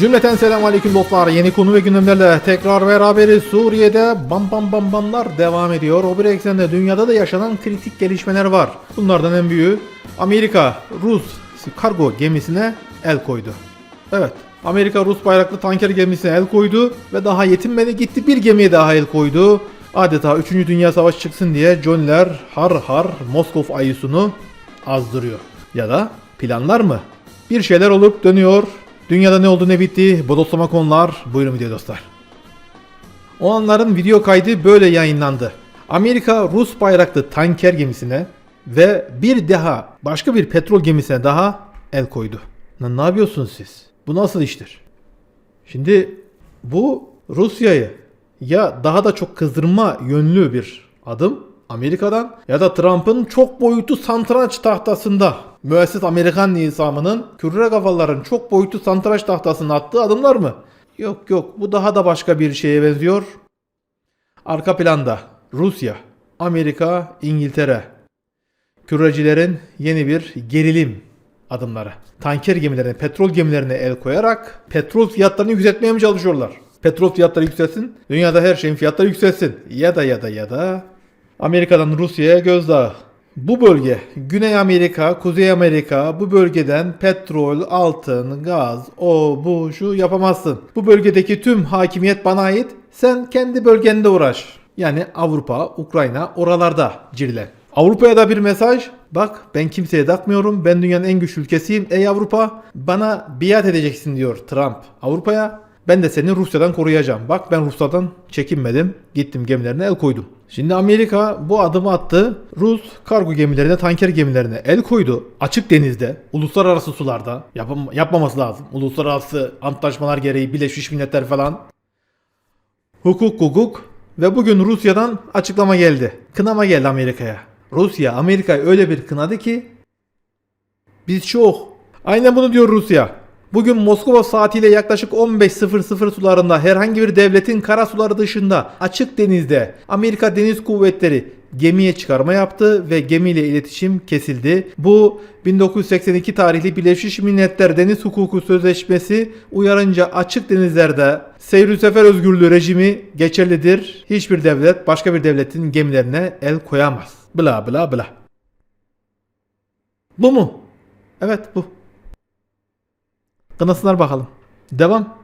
Cümleten selamun aleyküm dostlar. Yeni konu ve gündemlerle tekrar beraberiz. Suriye'de bam bam bam bamlar devam ediyor. O bir eksende dünyada da yaşanan kritik gelişmeler var. Bunlardan en büyüğü Amerika, Rus kargo gemisine el koydu. Evet, Amerika Rus bayraklı tanker gemisine el koydu ve daha yetinmedi gitti bir gemiye daha el koydu. Adeta 3. Dünya Savaşı çıksın diye Johnny'ler har har Moskov ayısını azdırıyor. Ya da planlar mı? Bir şeyler olup dönüyor. Dünyada ne oldu ne bitti bodoslama konular. Buyurun video dostlar. O anların video kaydı böyle yayınlandı. Amerika Rus bayraklı tanker gemisine ve bir daha başka bir petrol gemisine daha el koydu. Ne yapıyorsunuz siz? Bu nasıl iştir? Şimdi bu Rusya'yı ya daha da çok kızdırma yönlü bir adım Amerika'dan ya da Trump'ın çok boyutlu santraç tahtasında müesses Amerikan nizamının kürre kafaların çok boyutlu santraç tahtasına attığı adımlar mı? Yok yok bu daha da başka bir şeye benziyor. Arka planda Rusya, Amerika, İngiltere. Kürecilerin yeni bir gerilim adımları. Tanker gemilerine, petrol gemilerine el koyarak petrol fiyatlarını yükseltmeye mi çalışıyorlar? Petrol fiyatları yükselsin, dünyada her şeyin fiyatları yükselsin. Ya da ya da ya da Amerika'dan Rusya'ya gözdağı. Bu bölge Güney Amerika, Kuzey Amerika bu bölgeden petrol, altın, gaz, o bu şu yapamazsın. Bu bölgedeki tüm hakimiyet bana ait. Sen kendi bölgende uğraş. Yani Avrupa, Ukrayna oralarda cirlen. Avrupa'ya da bir mesaj. Bak ben kimseye takmıyorum. Ben dünyanın en güçlü ülkesiyim. Ey Avrupa bana biat edeceksin diyor Trump Avrupa'ya. Ben de seni Rusya'dan koruyacağım. Bak ben Rusya'dan çekinmedim. Gittim gemilerine el koydum. Şimdi Amerika bu adımı attı. Rus kargo gemilerine, tanker gemilerine el koydu. Açık denizde, uluslararası sularda. Yapam yapmaması lazım. Uluslararası antlaşmalar gereği Birleşmiş Milletler falan. Hukuk hukuk. Ve bugün Rusya'dan açıklama geldi. Kınama geldi Amerika'ya. Rusya Amerika'yı öyle bir kınadı ki biz çok. Aynen bunu diyor Rusya. Bugün Moskova saatiyle yaklaşık 15.00 sularında herhangi bir devletin kara suları dışında açık denizde Amerika Deniz Kuvvetleri gemiye çıkarma yaptı ve gemiyle iletişim kesildi. Bu 1982 tarihli Birleşmiş Milletler Deniz Hukuku Sözleşmesi uyarınca açık denizlerde seyir sefer özgürlüğü rejimi geçerlidir. Hiçbir devlet başka bir devletin gemilerine el koyamaz. Bla bla bla. Bu mu? Evet bu. Kınasınlar bakalım. Devam.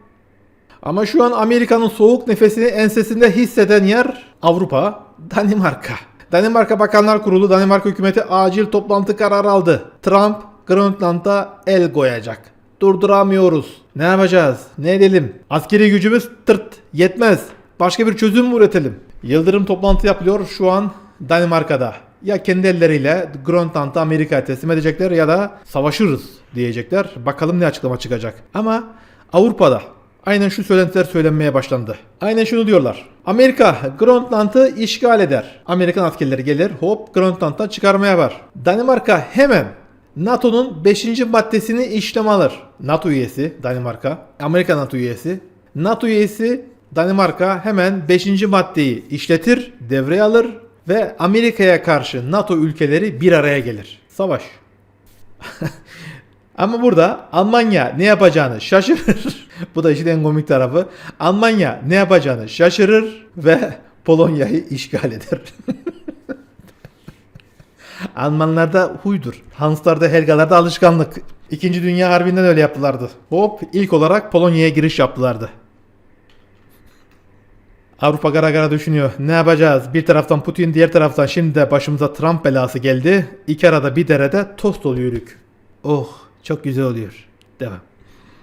Ama şu an Amerika'nın soğuk nefesini ensesinde hisseden yer Avrupa, Danimarka. Danimarka Bakanlar Kurulu Danimarka hükümeti acil toplantı kararı aldı. Trump Grönland'a el koyacak. Durduramıyoruz. Ne yapacağız? Ne edelim? Askeri gücümüz tırt yetmez. Başka bir çözüm mü üretelim? Yıldırım toplantı yapılıyor şu an Danimarka'da. Ya kendi elleriyle Grönland'ı Amerika'ya teslim edecekler ya da savaşırız diyecekler. Bakalım ne açıklama çıkacak. Ama Avrupa'da aynen şu söylentiler söylenmeye başlandı. Aynen şunu diyorlar. Amerika Grönland'ı işgal eder. Amerikan askerleri gelir hop Grönland'dan çıkarmaya yapar. Danimarka hemen NATO'nun 5. maddesini işlem alır. NATO üyesi Danimarka, Amerika NATO üyesi. NATO üyesi Danimarka hemen 5. maddeyi işletir, devreye alır ve Amerika'ya karşı NATO ülkeleri bir araya gelir. Savaş. Ama burada Almanya ne yapacağını şaşırır. Bu da işin en komik tarafı. Almanya ne yapacağını şaşırır ve Polonya'yı işgal eder. Almanlarda huydur. Hanslarda, Helgalarda alışkanlık. İkinci Dünya Harbi'nden öyle yaptılardı. Hop ilk olarak Polonya'ya giriş yaptılardı. Avrupa gara gara düşünüyor. Ne yapacağız? Bir taraftan Putin, diğer taraftan şimdi de başımıza Trump belası geldi. İki arada bir derede tost oluyoruz. Oh, çok güzel oluyor. Devam.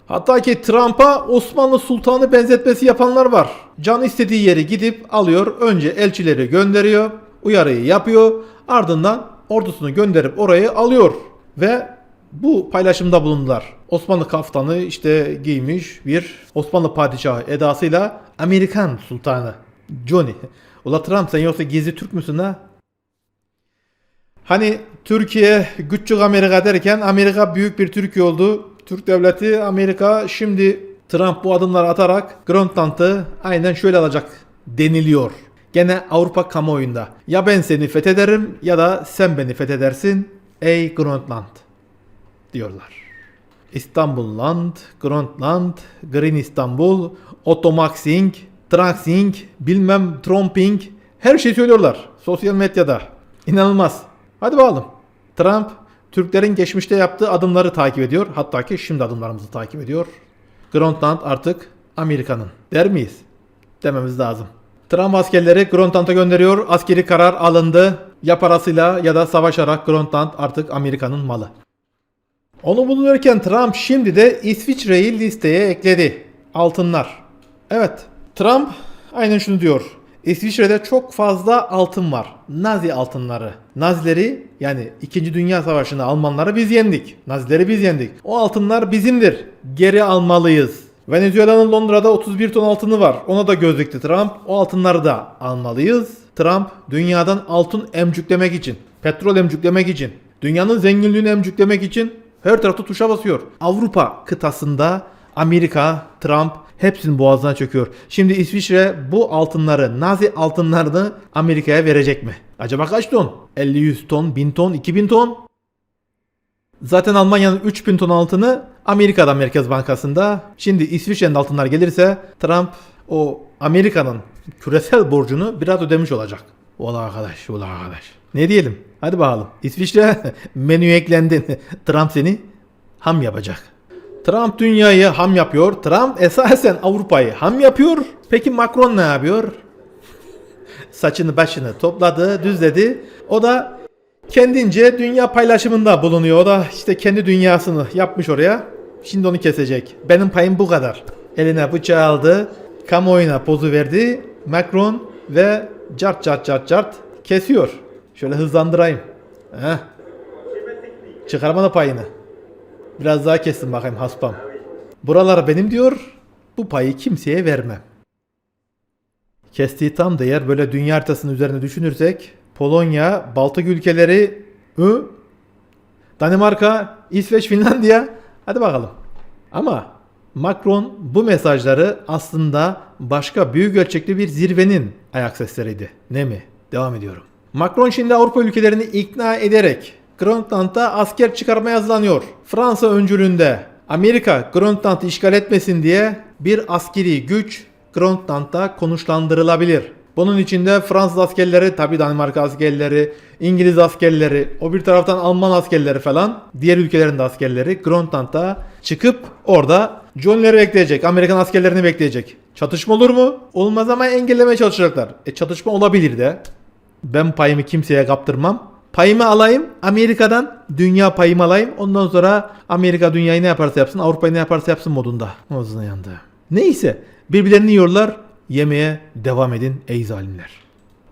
Hatta ki Trump'a Osmanlı Sultanı benzetmesi yapanlar var. Can istediği yeri gidip alıyor. Önce elçileri gönderiyor. Uyarıyı yapıyor. Ardından ordusunu gönderip orayı alıyor. Ve bu paylaşımda bulundular. Osmanlı kaftanı işte giymiş bir Osmanlı padişahı edasıyla Amerikan sultanı Johnny. Ula Trump sen yoksa gizli Türk müsün ha? Hani Türkiye küçük Amerika derken Amerika büyük bir Türkiye oldu. Türk devleti Amerika şimdi Trump bu adımları atarak Grönland'ı aynen şöyle alacak deniliyor. Gene Avrupa kamuoyunda. Ya ben seni fethederim ya da sen beni fethedersin ey Grönland diyorlar. İstanbulland, Grönland, Green İstanbul, Otomaxing, Traxing, bilmem Trumping her şey söylüyorlar sosyal medyada. İnanılmaz. Hadi bakalım. Trump Türklerin geçmişte yaptığı adımları takip ediyor. Hatta ki şimdi adımlarımızı takip ediyor. Grönland artık Amerika'nın der miyiz? Dememiz lazım. Trump askerleri Grönland'a gönderiyor. Askeri karar alındı. Ya parasıyla ya da savaşarak Grönland artık Amerika'nın malı. Onu bulunurken Trump şimdi de İsviçre'yi listeye ekledi. Altınlar. Evet. Trump aynen şunu diyor. İsviçre'de çok fazla altın var. Nazi altınları. Nazileri yani 2. Dünya Savaşı'nda Almanları biz yendik. Nazileri biz yendik. O altınlar bizimdir. Geri almalıyız. Venezuela'nın Londra'da 31 ton altını var. Ona da göz dikti Trump. O altınları da almalıyız. Trump dünyadan altın emcüklemek için, petrol emcüklemek için, dünyanın zenginliğini emcüklemek için her tarafta tuşa basıyor. Avrupa kıtasında Amerika, Trump hepsinin boğazına çöküyor. Şimdi İsviçre bu altınları, Nazi altınlarını Amerika'ya verecek mi? Acaba kaç ton? 50-100 ton, 1000 ton, 2000 ton? Zaten Almanya'nın 3000 ton altını Amerika'da Merkez Bankası'nda. Şimdi İsviçre'nin altınlar gelirse Trump o Amerika'nın küresel borcunu biraz ödemiş olacak. Ola arkadaş, ola arkadaş. Ne diyelim? Hadi bakalım. İsviçre menüye eklendin. Trump seni ham yapacak. Trump dünyayı ham yapıyor. Trump esasen Avrupa'yı ham yapıyor. Peki Macron ne yapıyor? Saçını başını topladı, düzledi. O da kendince dünya paylaşımında bulunuyor. O da işte kendi dünyasını yapmış oraya. Şimdi onu kesecek. Benim payım bu kadar. Eline bıçağı aldı. Kamuoyuna pozu verdi. Macron ve cart cart cart cart kesiyor. Şöyle hızlandırayım. Heh. Çıkarmadı payını. Biraz daha kestim bakayım haspam. Buralar benim diyor. Bu payı kimseye vermem. Kestiği tam değer böyle dünya haritasının üzerine düşünürsek Polonya, Baltık ülkeleri, Ü, Danimarka, İsveç, Finlandiya. Hadi bakalım. Ama Macron bu mesajları aslında başka büyük ölçekli bir zirvenin ayak sesleriydi. Ne mi? Devam ediyorum. Macron şimdi Avrupa ülkelerini ikna ederek Grönland'a asker çıkarmaya hazırlanıyor. Fransa öncülüğünde Amerika Grönland'ı işgal etmesin diye bir askeri güç Grönland'da konuşlandırılabilir. Bunun içinde Fransız askerleri, tabi Danimarka askerleri, İngiliz askerleri, o bir taraftan Alman askerleri falan, diğer ülkelerin de askerleri Grönland'da çıkıp orada John'leri bekleyecek, Amerikan askerlerini bekleyecek. Çatışma olur mu? Olmaz ama engellemeye çalışacaklar. E çatışma olabilir de. Ben payımı kimseye kaptırmam. Payımı alayım Amerika'dan dünya payımı alayım. Ondan sonra Amerika dünyayı ne yaparsa yapsın Avrupa'yı ne yaparsa yapsın modunda. Ağzına yandı. Neyse birbirlerini yiyorlar. Yemeye devam edin ey zalimler.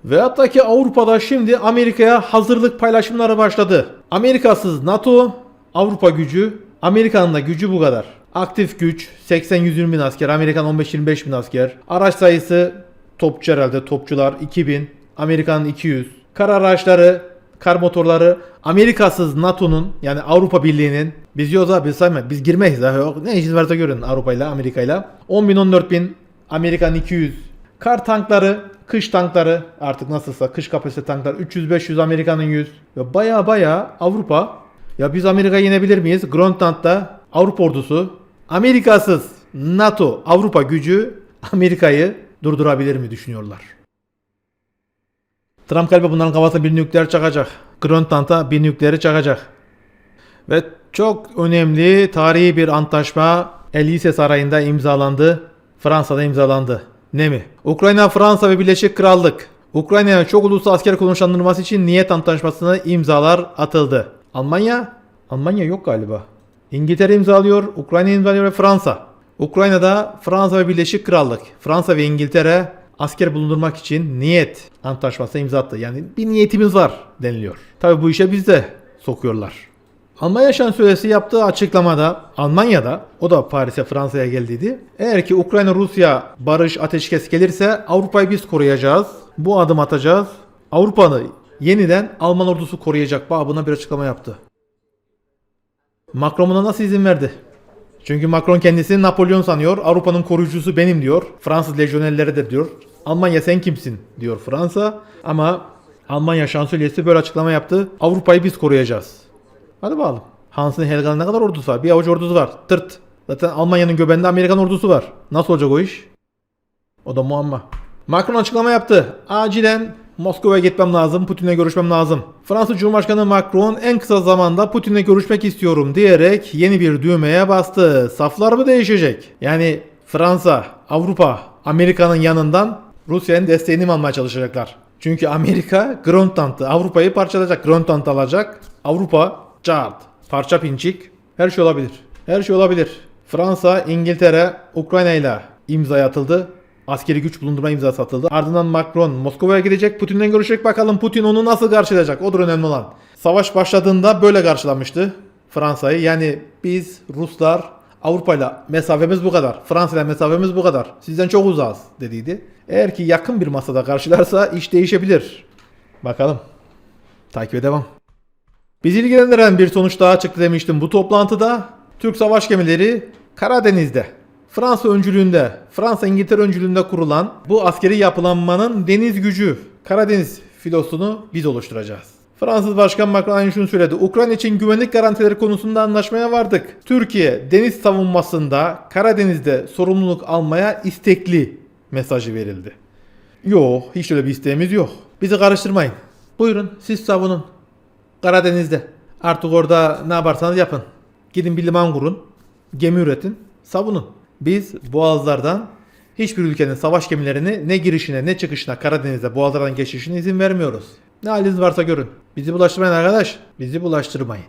Ve hatta ki Avrupa'da şimdi Amerika'ya hazırlık paylaşımları başladı. Amerikasız NATO, Avrupa gücü, Amerika'nın da gücü bu kadar. Aktif güç 80-120 bin asker, Amerikan 15-25 bin asker. Araç sayısı topçu herhalde topçular 2000, Amerikan 200. Kar araçları, kar motorları Amerikasız NATO'nun yani Avrupa Birliği'nin biz yoksa abi sayma biz girmeyiz yok ne işiniz varsa görün Avrupa ile Amerika ile 10 bin 14 bin Amerikan 200 kar tankları kış tankları artık nasılsa kış kapasite tanklar 300-500 Amerika'nın 100 ve baya baya Avrupa ya biz Amerika'yı yenebilir miyiz? Grönland'da Avrupa ordusu Amerikasız NATO Avrupa gücü Amerika'yı durdurabilir mi düşünüyorlar. Trump galiba bunların kafasına bir nükleer çakacak. Grönland'a bir nükleeri çakacak. Ve çok önemli tarihi bir antlaşma Elise Sarayı'nda imzalandı. Fransa'da imzalandı. Ne mi? Ukrayna, Fransa ve Birleşik Krallık. Ukrayna'ya çok uluslu asker konuşlandırması için niyet antlaşmasına imzalar atıldı. Almanya? Almanya yok galiba. İngiltere imzalıyor, Ukrayna imzalıyor ve Fransa. Ukrayna'da Fransa ve Birleşik Krallık, Fransa ve İngiltere asker bulundurmak için niyet antlaşmasına imza attı. Yani bir niyetimiz var deniliyor. Tabi bu işe biz de sokuyorlar. Almanya şansölyesi yaptığı açıklamada Almanya'da o da Paris'e Fransa'ya geldiydi. Eğer ki Ukrayna-Rusya barış ateşkes gelirse Avrupa'yı biz koruyacağız. Bu adım atacağız. Avrupa'nı yeniden Alman ordusu koruyacak babına bir açıklama yaptı. Macron nasıl izin verdi? Çünkü Macron kendisini Napolyon sanıyor. Avrupa'nın koruyucusu benim diyor. Fransız lejyonerleri de diyor. Almanya sen kimsin diyor Fransa. Ama Almanya şansölyesi böyle açıklama yaptı. Avrupa'yı biz koruyacağız. Hadi bakalım. Hans'ın Helga'nın ne kadar ordusu var? Bir avuç ordusu var. Tırt. Zaten Almanya'nın göbeğinde Amerikan ordusu var. Nasıl olacak o iş? O da muamma. Macron açıklama yaptı. Acilen Moskova'ya gitmem lazım, Putin'le görüşmem lazım. Fransız Cumhurbaşkanı Macron en kısa zamanda Putin'le görüşmek istiyorum diyerek yeni bir düğmeye bastı. Saflar mı değişecek? Yani Fransa, Avrupa, Amerika'nın yanından Rusya'nın desteğini mi almaya çalışacaklar? Çünkü Amerika Grönland'ı, Avrupa'yı parçalayacak. Grönland alacak. Avrupa, cart, parça pinçik. Her şey olabilir. Her şey olabilir. Fransa, İngiltere, Ukrayna ile imza atıldı. Askeri güç bulundurma imzası atıldı. Ardından Macron Moskova'ya gidecek. Putin'le görüşecek bakalım Putin onu nasıl karşılayacak? Odur önemli olan. Savaş başladığında böyle karşılanmıştı Fransa'yı. Yani biz Ruslar Avrupa'yla mesafemiz bu kadar. Fransa'yla mesafemiz bu kadar. Sizden çok uzağız dediydi. Eğer ki yakın bir masada karşılarsa iş değişebilir. Bakalım. Takibe devam. Bizi ilgilendiren bir sonuç daha çıktı demiştim. Bu toplantıda Türk savaş gemileri Karadeniz'de Fransa öncülüğünde, Fransa İngiltere öncülüğünde kurulan bu askeri yapılanmanın deniz gücü Karadeniz filosunu biz oluşturacağız. Fransız Başkan Macron aynı şunu söyledi. Ukrayna için güvenlik garantileri konusunda anlaşmaya vardık. Türkiye deniz savunmasında Karadeniz'de sorumluluk almaya istekli mesajı verildi. Yok, hiç öyle bir isteğimiz yok. Bizi karıştırmayın. Buyurun siz savunun. Karadeniz'de. Artık orada ne yaparsanız yapın. Gidin bir liman kurun. Gemi üretin. Savunun. Biz boğazlardan hiçbir ülkenin savaş gemilerini ne girişine ne çıkışına Karadeniz'de boğazlardan geçişine izin vermiyoruz. Ne haliniz varsa görün. Bizi bulaştırmayın arkadaş. Bizi bulaştırmayın.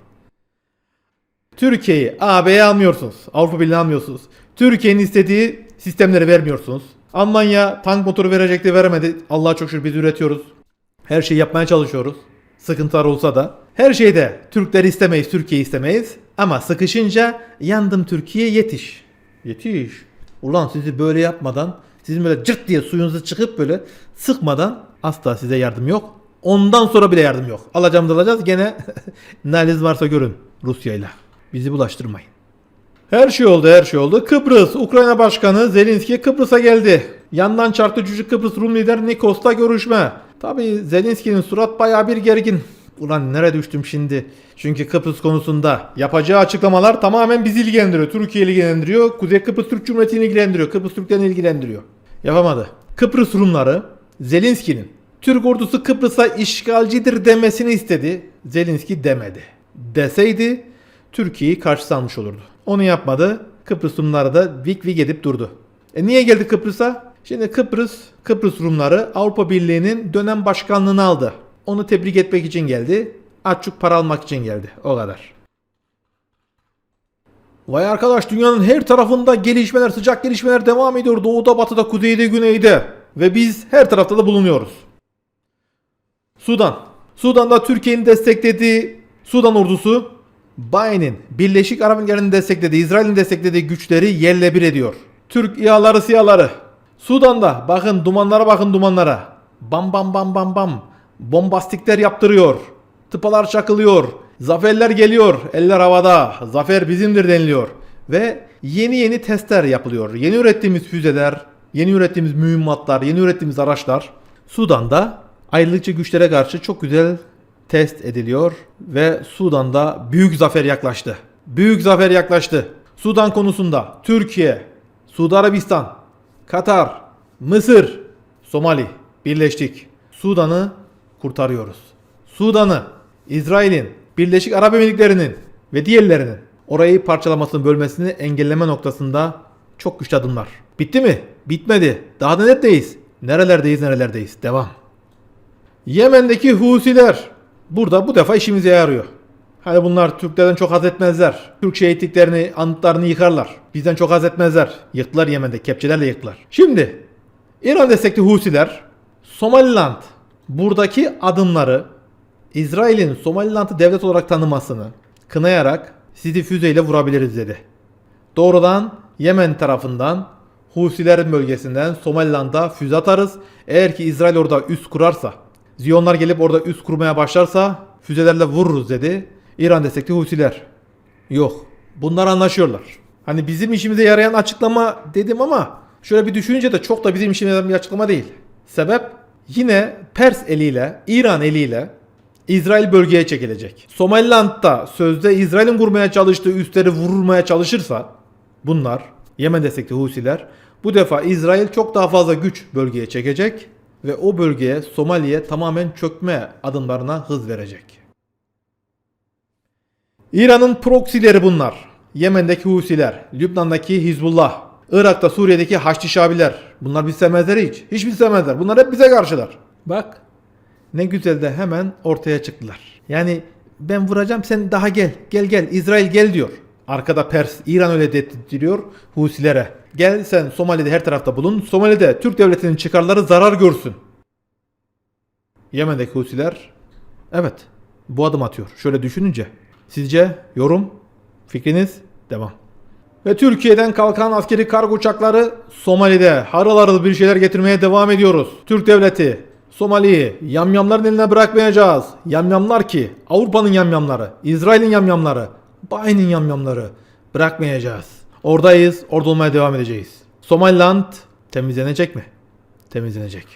Türkiye'yi AB'ye almıyorsunuz. Avrupa Birliği'ne almıyorsunuz. Türkiye'nin istediği sistemleri vermiyorsunuz. Almanya tank motoru verecekti veremedi. Allah'a çok şükür biz üretiyoruz. Her şeyi yapmaya çalışıyoruz. Sıkıntılar olsa da. Her şeyde Türkleri istemeyiz, Türkiye'yi istemeyiz. Ama sıkışınca yandım Türkiye yetiş. Yetiş. Ulan sizi böyle yapmadan, sizin böyle cırt diye suyunuzu çıkıp böyle sıkmadan asla size yardım yok. Ondan sonra bile yardım yok. Alacağımızı alacağız gene ne haliniz varsa görün Rusya'yla. Bizi bulaştırmayın. Her şey oldu her şey oldu. Kıbrıs Ukrayna Başkanı Zelenski Kıbrıs'a geldi. Yandan çarptı cücük Kıbrıs Rum lider Nikos'ta görüşme. Tabi Zelenski'nin surat bayağı bir gergin. Ulan nereye düştüm şimdi? Çünkü Kıbrıs konusunda yapacağı açıklamalar tamamen bizi ilgilendiriyor. Türkiye'yi ilgilendiriyor. Kuzey Kıbrıs Türk Cumhuriyeti'ni ilgilendiriyor. Kıbrıs Türklerini ilgilendiriyor. Yapamadı. Kıbrıs Rumları Zelenski'nin Türk ordusu Kıbrıs'a işgalcidir demesini istedi. Zelenski demedi. Deseydi Türkiye'yi karşı almış olurdu. Onu yapmadı. Kıbrıs Rumları da vik vik edip durdu. E niye geldi Kıbrıs'a? Şimdi Kıbrıs, Kıbrıs Rumları Avrupa Birliği'nin dönem başkanlığını aldı. Onu tebrik etmek için geldi. Açık para almak için geldi. O kadar. Vay arkadaş dünyanın her tarafında gelişmeler, sıcak gelişmeler devam ediyor. Doğuda, batıda, kuzeyde, güneyde. Ve biz her tarafta da bulunuyoruz. Sudan. Sudan'da Türkiye'nin desteklediği Sudan ordusu Bayi'nin, Birleşik Arap Emirlikleri'nin desteklediği, İsrail'in desteklediği güçleri yerle bir ediyor. Türk İHA'ları, SİHA'ları. Sudan'da bakın dumanlara bakın dumanlara. Bam bam bam bam bam. Bombastikler yaptırıyor. Tıpalar çakılıyor. Zaferler geliyor. Eller havada. Zafer bizimdir deniliyor. Ve yeni yeni testler yapılıyor. Yeni ürettiğimiz füzeler, yeni ürettiğimiz mühimmatlar, yeni ürettiğimiz araçlar Sudan'da ayrılıkçı güçlere karşı çok güzel test ediliyor ve Sudan'da büyük zafer yaklaştı. Büyük zafer yaklaştı. Sudan konusunda Türkiye, Suudi Arabistan, Katar, Mısır, Somali birleştik. Sudan'ı kurtarıyoruz. Sudan'ı İsrail'in, Birleşik Arap Emirlikleri'nin ve diğerlerinin orayı parçalamasını, bölmesini engelleme noktasında çok güçlü adımlar. Bitti mi? Bitmedi. Daha da neredeyiz? Nerelerdeyiz, nerelerdeyiz? Devam. Yemen'deki Husiler burada bu defa işimize yarıyor. Hani bunlar Türklerden çok haz etmezler. Türk şehitliklerini, anıtlarını yıkarlar. Bizden çok haz etmezler. Yıktılar Yemen'de, kepçelerle yıktılar. Şimdi İran destekli Husiler Somaliland buradaki adımları İsrail'in Somaliland'ı devlet olarak tanımasını kınayarak sizi füzeyle vurabiliriz dedi. Doğrudan Yemen tarafından Husilerin bölgesinden Somaliland'a füze atarız. Eğer ki İsrail orada üst kurarsa, Ziyonlar gelip orada üst kurmaya başlarsa füzelerle vururuz dedi. İran destekli Husiler. Yok. Bunlar anlaşıyorlar. Hani bizim işimize yarayan açıklama dedim ama şöyle bir düşününce de çok da bizim işimize yarayan bir açıklama değil. Sebep yine Pers eliyle, İran eliyle İsrail bölgeye çekilecek. Somaliland'da sözde İsrail'in kurmaya çalıştığı üsleri vurulmaya çalışırsa bunlar Yemen destekli Husiler bu defa İsrail çok daha fazla güç bölgeye çekecek ve o bölgeye Somali'ye tamamen çökme adımlarına hız verecek. İran'ın proksileri bunlar. Yemen'deki Husiler, Lübnan'daki Hizbullah, Irak'ta Suriye'deki Haçlı Şabiler. Bunlar biz sevmezler hiç. Hiç biz sevmezler. Bunlar hep bize karşılar. Bak ne güzel de hemen ortaya çıktılar. Yani ben vuracağım sen daha gel. Gel gel İsrail gel diyor. Arkada Pers, İran öyle dedirtiyor Husilere. Gel sen Somali'de her tarafta bulun. Somali'de Türk devletinin çıkarları zarar görsün. Yemen'deki Husiler evet bu adım atıyor. Şöyle düşününce. Sizce yorum, fikriniz devam. Ve Türkiye'den kalkan askeri kargo uçakları Somali'de harıl harıl bir şeyler getirmeye devam ediyoruz. Türk devleti Somali'yi yamyamların eline bırakmayacağız. Yamyamlar ki Avrupa'nın yamyamları, İsrail'in yamyamları, Bayi'nin yamyamları bırakmayacağız. Oradayız, orada olmaya devam edeceğiz. Somaliland temizlenecek mi? Temizlenecek.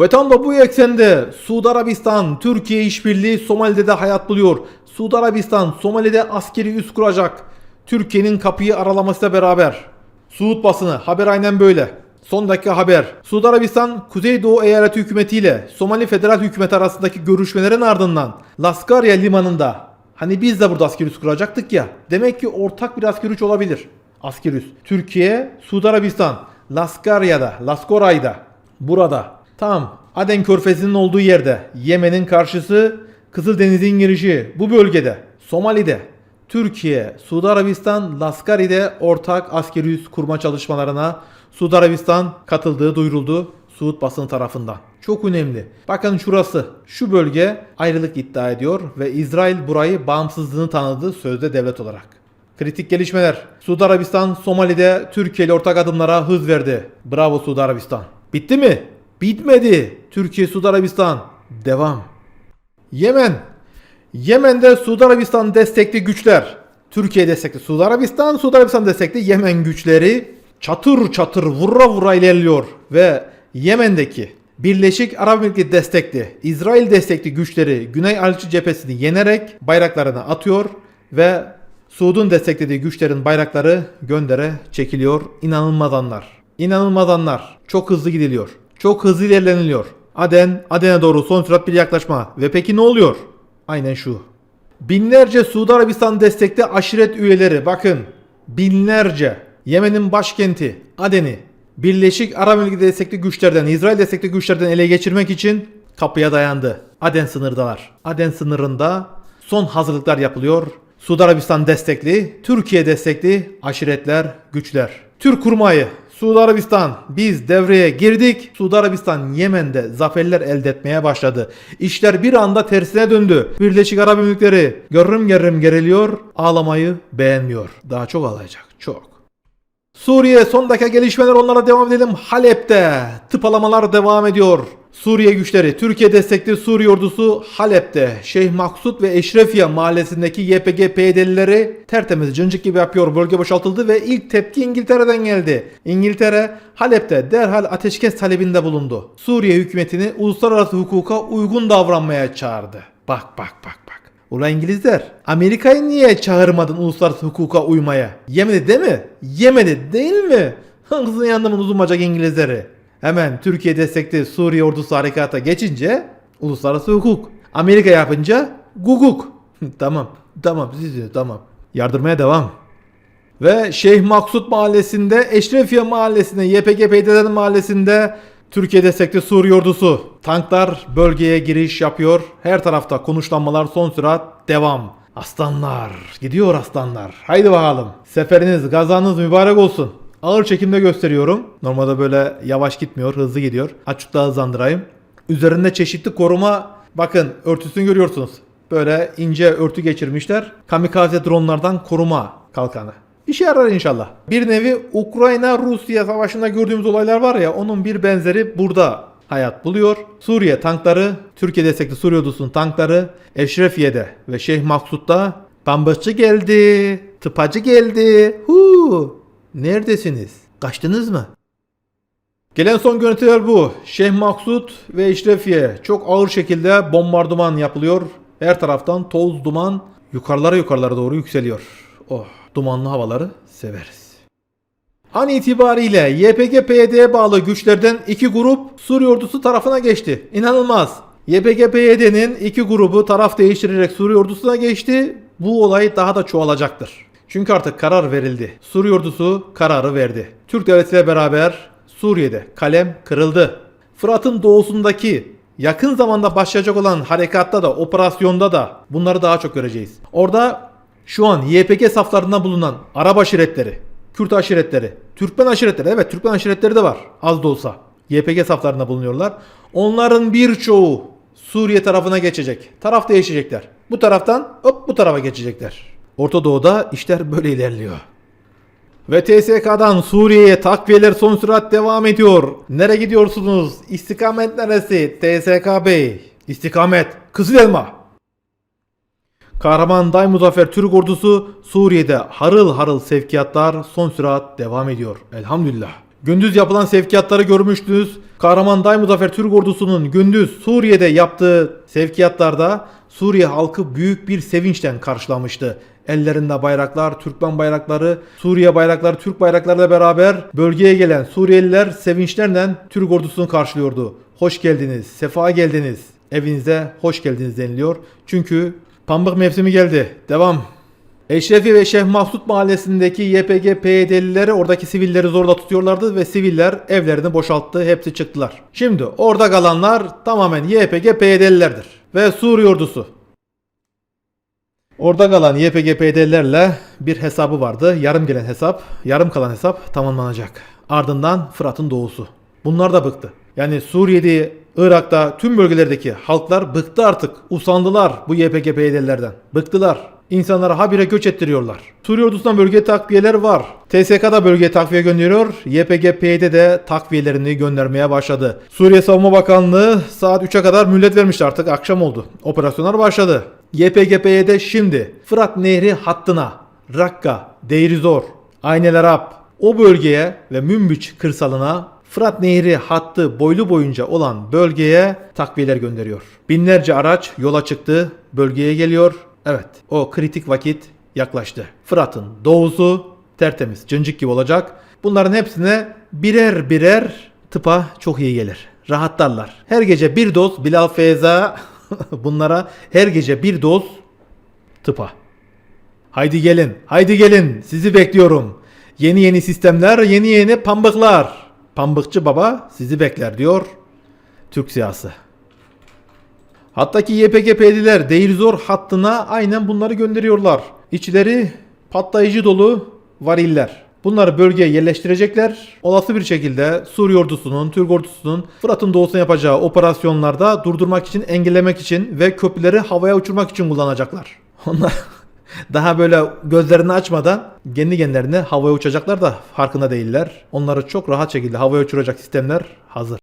Ve tam da bu eksende Suudi Arabistan, Türkiye işbirliği Somali'de de hayat buluyor. Suudi Arabistan Somali'de askeri üs kuracak. Türkiye'nin kapıyı aralamasıyla beraber. Suud basını haber aynen böyle. Son dakika haber. Suudi Arabistan Kuzeydoğu Eyaleti Hükümeti ile Somali Federal Hükümeti arasındaki görüşmelerin ardından Laskarya limanında hani biz de burada askeri üs kuracaktık ya. Demek ki ortak bir askeri üs olabilir. Askeri üs. Türkiye, Suudi Arabistan, Laskarya'da, Laskoray'da, burada. Tamam. Aden Körfezi'nin olduğu yerde. Yemen'in karşısı, Kızıldeniz'in girişi. Bu bölgede. Somali'de. Türkiye, Suudi Arabistan, Laskari'de ortak askeri üs kurma çalışmalarına Suudi Arabistan katıldığı duyuruldu Suud basını tarafından. Çok önemli. Bakın şurası. Şu bölge ayrılık iddia ediyor ve İsrail burayı bağımsızlığını tanıdı sözde devlet olarak. Kritik gelişmeler. Suudi Arabistan Somali'de Türkiye ile ortak adımlara hız verdi. Bravo Suudi Arabistan. Bitti mi? Bitmedi. Türkiye Suudi Arabistan. Devam. Yemen. Yemen'de Suudi Arabistan destekli güçler. Türkiye destekli Suudi Arabistan, Suudi Arabistan destekli Yemen güçleri çatır çatır vura vura ilerliyor ve Yemen'deki Birleşik Arap Emirlikleri destekli İsrail destekli güçleri Güney Alçı cephesini yenerek bayraklarını atıyor ve Suud'un desteklediği güçlerin bayrakları göndere çekiliyor. İnanılmaz anlar. İnanılmaz anlar. Çok hızlı gidiliyor. Çok hızlı ilerleniliyor. Aden, Aden'e doğru son sürat bir yaklaşma. Ve peki ne oluyor? Aynen şu. Binlerce Suudi Arabistan destekli aşiret üyeleri bakın binlerce Yemen'in başkenti Aden'i Birleşik Arap Emirlikleri destekli güçlerden İsrail destekli güçlerden ele geçirmek için kapıya dayandı. Aden sınırdalar. Aden sınırında son hazırlıklar yapılıyor. Suudi Arabistan destekli, Türkiye destekli aşiretler, güçler. Türk kurmayı Suudi Arabistan biz devreye girdik. Suudi Arabistan Yemen'de zaferler elde etmeye başladı. İşler bir anda tersine döndü. Birleşik Arap Emirlikleri görüm görüm geriliyor. Ağlamayı beğenmiyor. Daha çok ağlayacak. Çok. Suriye son dakika gelişmeler onlara devam edelim. Halep'te tıpalamalar devam ediyor. Suriye güçleri, Türkiye destekli Suriye ordusu Halep'te Şeyh Maksut ve Eşrefiye mahallesindeki YPG PYD'lileri tertemiz cıncık gibi yapıyor. Bölge boşaltıldı ve ilk tepki İngiltere'den geldi. İngiltere Halep'te derhal ateşkes talebinde bulundu. Suriye hükümetini uluslararası hukuka uygun davranmaya çağırdı. Bak bak bak bak. Ula İngilizler Amerika'yı niye çağırmadın uluslararası hukuka uymaya? Yemedi değil mi? Yemedi değil mi? Hıngızın yanında uzun bacak İngilizleri. Hemen Türkiye destekli Suriye ordusu harekata geçince uluslararası hukuk. Amerika yapınca guguk. tamam tamam siz diyor tamam. Yardırmaya devam. Ve Şeyh Maksut mahallesinde, Eşrefiye mahallesinde, YPG PYD'lerin mahallesinde Türkiye destekli Suriye ordusu. Tanklar bölgeye giriş yapıyor. Her tarafta konuşlanmalar son sürat devam. Aslanlar, gidiyor aslanlar. Haydi bakalım. Seferiniz, gazanız mübarek olsun. Ağır çekimde gösteriyorum. Normalde böyle yavaş gitmiyor, hızlı gidiyor. Açık daha hızlandırayım. Üzerinde çeşitli koruma, bakın örtüsünü görüyorsunuz. Böyle ince örtü geçirmişler. Kamikaze dronlardan koruma kalkanı. İşe yarar inşallah. Bir nevi Ukrayna-Rusya savaşında gördüğümüz olaylar var ya onun bir benzeri burada hayat buluyor. Suriye tankları, Türkiye destekli Suriye ordusunun tankları Eşrefiye'de ve Şeyh Maksut'ta Bambacı geldi, tıpacı geldi. Hu! Neredesiniz? Kaçtınız mı? Gelen son görüntüler bu. Şeyh Maksut ve İşrefiye çok ağır şekilde bombardıman yapılıyor. Her taraftan toz, duman yukarılara yukarılara doğru yükseliyor. Oh, dumanlı havaları severiz. An itibariyle YPG-PYD'ye bağlı güçlerden iki grup Suriye ordusu tarafına geçti. İnanılmaz. YPG-PYD'nin iki grubu taraf değiştirerek Suriye ordusuna geçti. Bu olay daha da çoğalacaktır. Çünkü artık karar verildi. Suriye ordusu kararı verdi. Türk devletiyle beraber Suriye'de kalem kırıldı. Fırat'ın doğusundaki yakın zamanda başlayacak olan harekatta da operasyonda da bunları daha çok göreceğiz. Orada şu an YPG saflarında bulunan Arap aşiretleri, Kürt aşiretleri, Türkmen aşiretleri evet Türkmen aşiretleri de var az da olsa. YPG saflarında bulunuyorlar. Onların birçoğu Suriye tarafına geçecek. Taraf değişecekler. Bu taraftan hop bu tarafa geçecekler. Orta Doğu'da işler böyle ilerliyor. Ve TSK'dan Suriye'ye takviyeler son sürat devam ediyor. Nereye gidiyorsunuz? İstikamet neresi? TSK Bey. İstikamet. Kızıl Elma. Kahraman Day Muzaffer Türk ordusu Suriye'de harıl harıl sevkiyatlar son sürat devam ediyor. Elhamdülillah. Gündüz yapılan sevkiyatları görmüştünüz. Kahraman Day Muzaffer Türk ordusunun gündüz Suriye'de yaptığı sevkiyatlarda Suriye halkı büyük bir sevinçten karşılamıştı. Ellerinde bayraklar, Türkmen bayrakları, Suriye bayrakları, Türk bayraklarıyla beraber bölgeye gelen Suriyeliler sevinçlerle Türk ordusunu karşılıyordu. Hoş geldiniz, sefa geldiniz, evinize hoş geldiniz deniliyor. Çünkü pambık mevsimi geldi. Devam. Eşrefi ve Şeyh Mahsut mahallesindeki YPG PYD'lileri oradaki sivilleri zorla tutuyorlardı ve siviller evlerini boşalttı. Hepsi çıktılar. Şimdi orada kalanlar tamamen YPG PYD'lilerdir. Ve Suriye ordusu. Orada kalan YPG PYD'lilerle bir hesabı vardı. Yarım gelen hesap, yarım kalan hesap tamamlanacak. Ardından Fırat'ın doğusu. Bunlar da bıktı. Yani Suriye'de, Irak'ta, tüm bölgelerdeki halklar bıktı artık. Usandılar bu YPG PYD'lilerden. Bıktılar. İnsanlara habire göç ettiriyorlar. Suriye ordusundan bölgeye takviyeler var. TSK da bölgeye takviye gönderiyor. YPG PYD de takviyelerini göndermeye başladı. Suriye Savunma Bakanlığı saat 3'e kadar mühlet vermişti artık akşam oldu. Operasyonlar başladı. YPG PYD şimdi Fırat Nehri hattına Rakka, Deirizor, Aynel Arap o bölgeye ve Münbiç kırsalına Fırat Nehri hattı boylu boyunca olan bölgeye takviyeler gönderiyor. Binlerce araç yola çıktı, bölgeye geliyor. Evet, o kritik vakit yaklaştı. Fırat'ın doğusu tertemiz, cıncık gibi olacak. Bunların hepsine birer birer tıpa çok iyi gelir. Rahatlarlar. Her gece bir doz Bilal Feyza bunlara her gece bir doz tıpa. Haydi gelin, haydi gelin. Sizi bekliyorum. Yeni yeni sistemler, yeni yeni pambıklar. Pambıkçı baba sizi bekler diyor Türk siyasi. Hatta ki YPG-PYD'liler Deirizor hattına aynen bunları gönderiyorlar. İçleri patlayıcı dolu variller. Bunları bölgeye yerleştirecekler. Olası bir şekilde Suriye ordusunun, Türk ordusunun Fırat'ın doğusuna yapacağı operasyonlarda durdurmak için, engellemek için ve köprüleri havaya uçurmak için kullanacaklar. Onlar daha böyle gözlerini açmadan kendi kendilerine havaya uçacaklar da farkında değiller. Onları çok rahat şekilde havaya uçuracak sistemler hazır.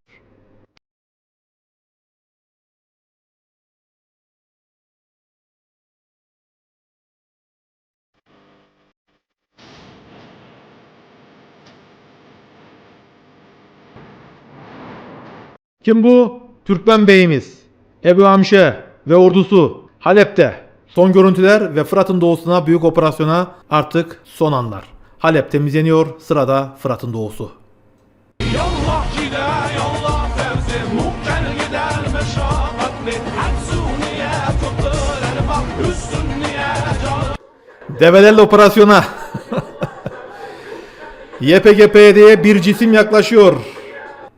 Kim bu? Türkmen beyimiz. Ebu Amşe ve ordusu Halep'te. Son görüntüler ve Fırat'ın doğusuna büyük operasyona artık son anlar. Halep temizleniyor, sırada Fırat'ın doğusu. Yallah gide, yallah fevzi, muhkel gider meşakkatli, hepsuniye tuttur elbak, üstünniye can... Develerle operasyona. YPGP'ye bir cisim yaklaşıyor.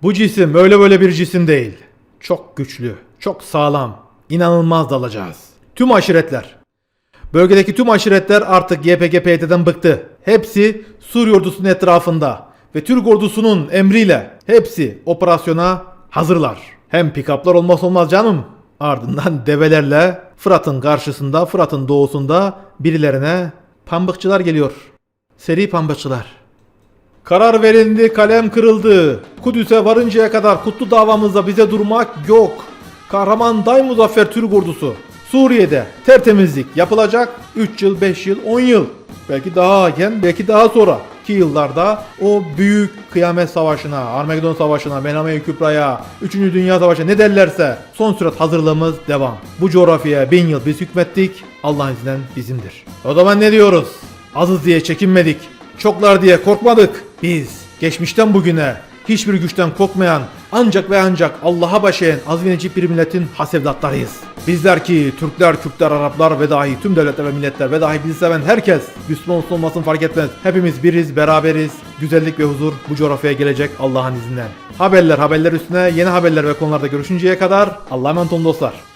Bu cisim öyle böyle bir cisim değil. Çok güçlü, çok sağlam, inanılmaz dalacağız. Tüm aşiretler. Bölgedeki tüm aşiretler artık YPG-PYD'den bıktı. Hepsi Suriye ordusunun etrafında ve Türk ordusunun emriyle hepsi operasyona hazırlar. Hem pikaplar olmaz olmaz canım. Ardından develerle Fırat'ın karşısında, Fırat'ın doğusunda birilerine pambıkçılar geliyor. Seri pambıkçılar. Karar verildi, kalem kırıldı. Kudüs'e varıncaya kadar kutlu davamızda bize durmak yok. Kahraman Day Muzaffer Türk ordusu. Suriye'de tertemizlik yapılacak 3 yıl, 5 yıl, 10 yıl. Belki daha haken, belki daha sonra. 72 yıllarda o büyük kıyamet savaşına, Armagedon savaşına, Mename-i Kübra'ya, 3. Dünya Savaşı ne derlerse son sürat hazırlığımız devam. Bu coğrafyaya bin yıl biz hükmettik. Allah'ın izniyle bizimdir. O zaman ne diyoruz? Azız diye çekinmedik. Çoklar diye korkmadık. Biz geçmişten bugüne hiçbir güçten korkmayan ancak ve ancak Allah'a baş eğen az ve necip bir milletin has evlatlarıyız. Bizler ki Türkler, Kürtler, Araplar ve dahi tüm devletler ve milletler ve dahi bizi seven herkes Müslüman olsun olmasın fark etmez. Hepimiz biriz, beraberiz. Güzellik ve huzur bu coğrafyaya gelecek Allah'ın izniyle. Haberler, haberler üstüne yeni haberler ve konularda görüşünceye kadar Allah'a emanet olun dostlar.